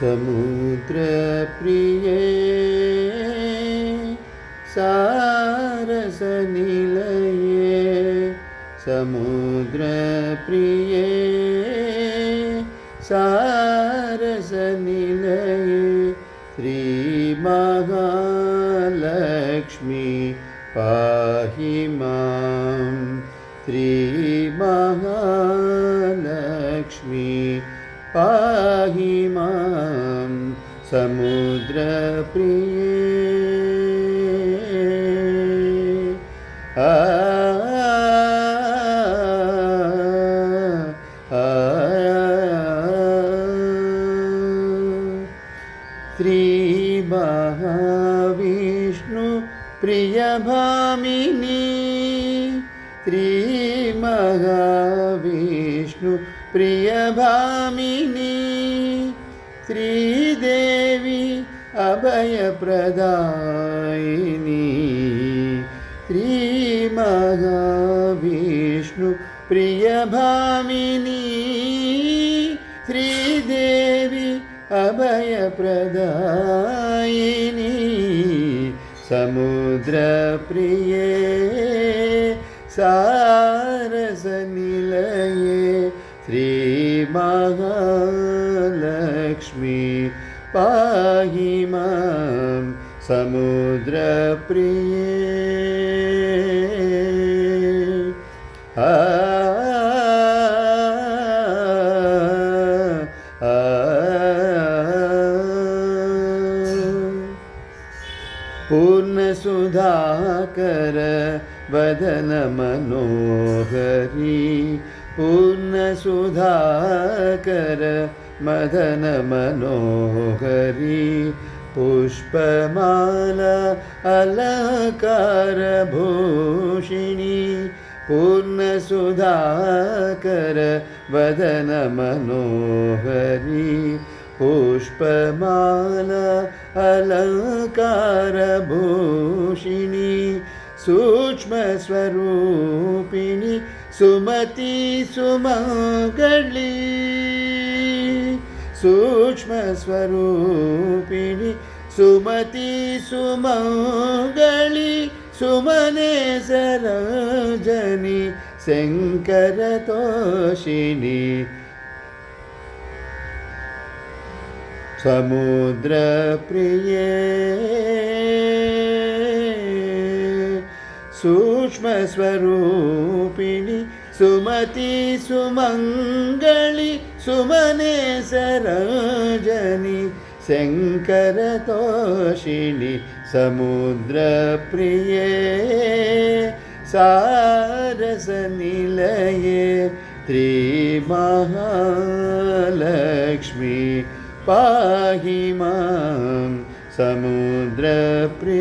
समुद्रप्रिये सारसनिलये समुद्रप्रिये सारसनिलये श्रीमहालक्ष्मी पाहि माँ श्रीमहालक्ष्मी पाहि माँ। समुद्रप्रिये आ श्रीमहाविष्णु प्रियभामिनी श्रीमहाविष्णु प्रियभामिनी श्रीदेवी अभयप्रदायिनी श्रीमहाविष्णु प्रियभामिनी श्रीदेवी अभयप्रदायिनी समुद्रप्रिये सारसनिलये श्रीमहालक्ष्मी पाहि माँ समुद्रप्रिये आ पूर्णसुधाकर वदन मनोहरी पूर्णसुधाकर मदन मनोहरी पुष्पमाला अलकारभूषिणी पूर्णसुधाकर वदन मनोहरी पुष्पमाला अलङ्कारभूषिणी सूक्ष्मस्वरूपिणि सुमति सुमङ्गली सूक्ष्मस्वरूपिणि सुमति सुमङ्गली सुमने सरोजनि शङ्करतोषिणी समुद्रप्रिये सूक्ष्मस्वरूपिणि सुमति सुमङ्गलि सुमने सरोजनि शङ्करतोषिणि समुद्रप्रिये सारसनिलये त्रिमहालक्ष्मी पाहि माँ समुद्रप्रिये।